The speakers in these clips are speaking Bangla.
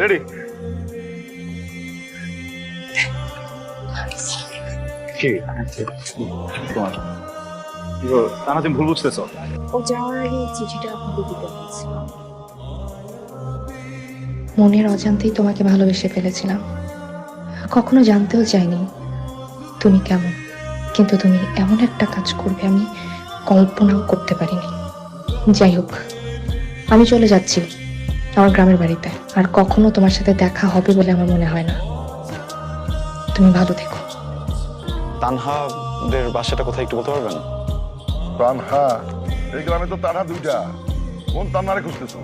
রেডি কি তোমার কি গো, তানা তুমি ভুল বুঝতেছো। ও যাওয়ার আগে চিঠিটা আপনাকে দিতে বলছিলাম। মনের অজান্তেই তোমাকে ভালোবেসে ফেলেছিলাম। কখনো জানতেও চাইনি তুমি কেমন কিন্তু তুমি এমন একটা কাজ করবে আমি কল্পনাও করতে পারিনি। যাই হোক আমি চলে যাচ্ছি। আমার গ্রামের বাড়িতে। আর কখনো তোমার সাথে দেখা হবে বলে আমার মনে হয় না। তুমি ভালো থেকো। তানহাদের বাসাটা কোথায় একটু বলতে পারবেন? তানহা? এই গ্রামে তো তানহা দুইটা। কোন তানহারে খুঁজতেছো?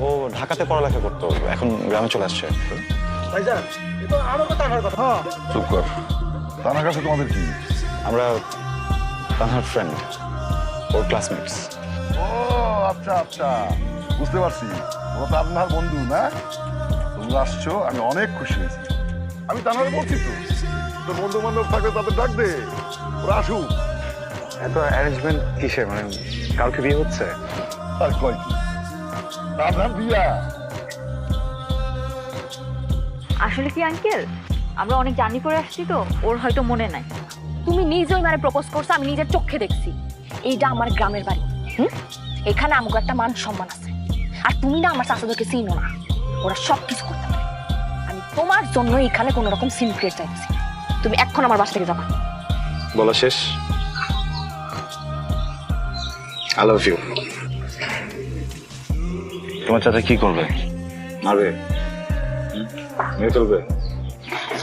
ও ঢাকাতে পড়ালেখা করতো এখন গ্রামে চলে আসছে। চুপ কর। তানহার কাছে তোমাদের কি? আমরা তানহার ফ্রেন্ড ওর ক্লাসমেটস ও আচ্ছা আচ্ছা। বুঝতে পারছি। তোমরা তানহার বন্ধু না? তোমরা আসছো আমি অনেক খুশি হয়েছি। আমি বলছি তো তোর বন্ধু বান্ধব থাকলে তাদের ডাক দে ওরা আসুক। এত অ্যারেঞ্জমেন্ট কিসে মানে কালকে বিয়ে হচ্ছে? আর কয় কি? বিয়া আসলে কি আঙ্কেল আমরা অনেক জার্নি করে আসছি তো ওর হয়তো মনে নাই। তুমি নিজেই মানে প্রপোজ করছ আমি নিজের চোখে দেখছি। এইটা আমার গ্রামের বাড়ি। হুম? এখানে আমাকে একটা মান সম্মান আছে। আর তুমি না আমার চাচাদেরকে চিনো না। ওরা সব কিছু করতে পারে। আমি তোমার জন্য এখানে কোনো রকম সিন ক্রিয়েট চাইছি না। তুমি এখন আমার বাসা থেকে যাবা। বলা শেষ। আই লাভ ইউ তোমার চাচা কি করবে? মারবে? মেরে ফেলবে।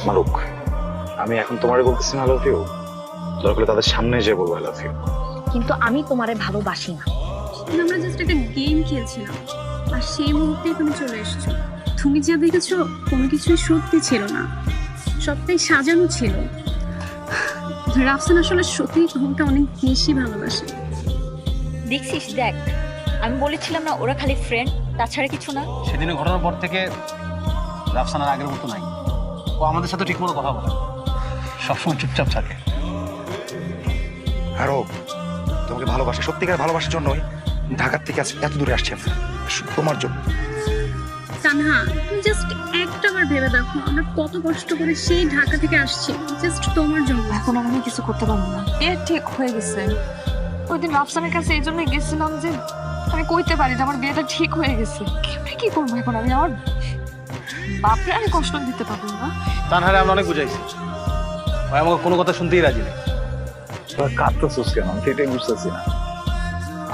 মারুক। আমি এখন তোমারে বলতেছি আই লাভ ইউ দরকার তাদের সামনে যে বলব আই লাভ ইউ কিন্তু আমি তোমারে ভালোবাসি না। আমরা জাস্ট একটা গেম খেলছিলাম। আর সেই মুহূর্তেই তুমি চলে এসেছ। তুমি যা দেখেছ কোনো কিছুই সত্যি ছিল না। সবটাই সাজানো ছিল। রাফসান আসলে সত্যি তোমাকে অনেক বেশি ভালোবাসে। দেখছিস দেখ আমি বলেছিলাম না ওরা খালি ফ্রেন্ড তাছাড়া কিছু না। সেদিনের ঘটনার পর থেকে রাফসানার আগের মতো নাই। ও আমাদের সাথে ঠিকমতো কথা বলে। সবসময় চুপচাপ থাকে। আরও তোমাকে ভালোবাসে। সত্যিকার ভালোবাসার জন্যই ঢাকার থেকে আজ এত দূরে আসছে শুধু তোমার জন্য। তানহা তুমি জাস্ট ভেবে দেখো আমরা কত কষ্ট করে সেই ঢাকা থেকে আসছি জাস্ট তোমার জন্য। এখন আর আমি কিছু করতে পারব না। এ ঠিক হয়ে গেছে। ওই দিন কাছে এই জন্য গেছিলাম যে আমি কইতে পারি যে আমার বিয়েটা ঠিক হয়ে গেছে। কেমনে কি করব এখন আমি? আমার বাপরে আমি কষ্ট দিতে পারব না। তানহারে আমরা অনেক বুঝাইছি। আমাকে কোনো কথা শুনতেই রাজি নেই। তোরা কাঁদতেছিস কেন? আমি সেটাই বুঝতেছি না।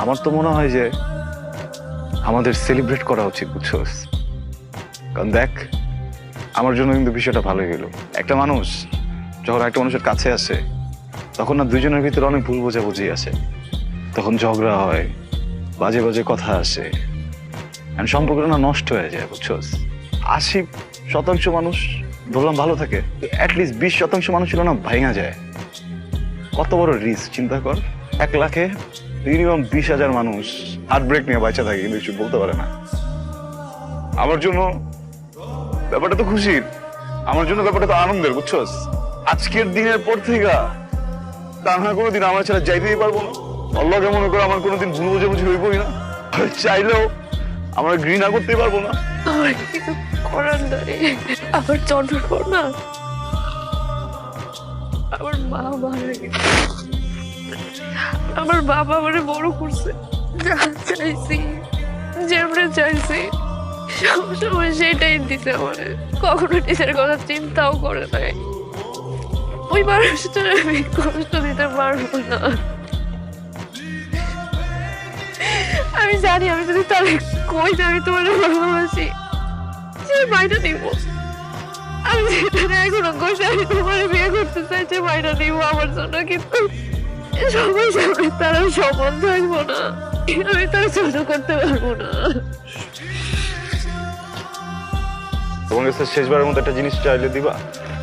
আমার তো মনে হয় যে আমাদের সেলিব্রেট করা উচিত বুঝছোস কারণ দেখ, আমার জন্য কিন্তু বিষয়টা ভালোই গেল একটা মানুষ যখন একটা মানুষের কাছে আসে, তখন না দুজনের ভিতরে অনেক ভুল বোঝাবুঝি আছে। তখন ঝগড়া হয়, বাজে বাজে কথা আসে। সম্পর্কটা না নষ্ট হয়ে যায় বুঝছোস আশি শতাংশ মানুষ, ধরলাম ভালো থাকে অ্যাটলিস্ট বিশ শতাংশ মানুষ ছিল না ভাঙা যায়। কত বড় রিস্ক চিন্তা কর। এক লাখে মিনিমাম বিশ হাজার মানুষ হার্ট ব্রেক নিয়ে বাঁচা থাকে, কিন্তু কিছু বলতে পারে না। আমার জন্য ব্যাপারটা তো খুশির। আমার জন্য ব্যাপারটা তো আনন্দের, বুঝছস? আজকের দিনের পর থেকে তা না কোনোদিন আমার ছাড়া যাইতেই পারব না। আল্লাহকে মনে করে আমার কোনোদিন ভুল বোঝাবুঝি হইবই না। চাইলেও আমরা ঘৃণা করতেই পারব না। আমার জন্ম না। আমার মা মারা গেছে। আমার বাবা আমারে বড় করছে। যা চাইছি, যেমনে চাইছি সবসময় সেটাই দিতে আমারে। কখনো নিজের কথা চিন্তাও করে নাই। ওই মানুষটার আমি কষ্ট দিতে পারব না। আমি জানি, আমি যদি তার কই আমি তোমার ভালোবাসি। সে মাইটা নিব। আমি এখনও কষে আমি তোমার বিয়ে করতে চাই, যে মাইটা নিব আমার জন্য কিন্তু। সবাই সামনে তারা সমান থাকব না। আমি তার ছোট করতে পারব না। তোমার কাছে শেষবারের মতো একটা জিনিস চাইলে দিবা?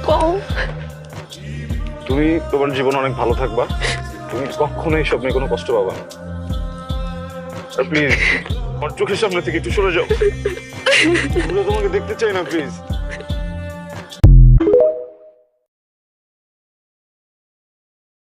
কম তুমি তোমার জীবন অনেক ভালো থাকবা। তুমি কখনো এই স্বপ্নে কোনো কষ্ট পাবা না। আর প্লিজ আমার চোখের সামনে থেকে একটু সরে যাও। তোমাকে দেখতে চাই না প্লিজ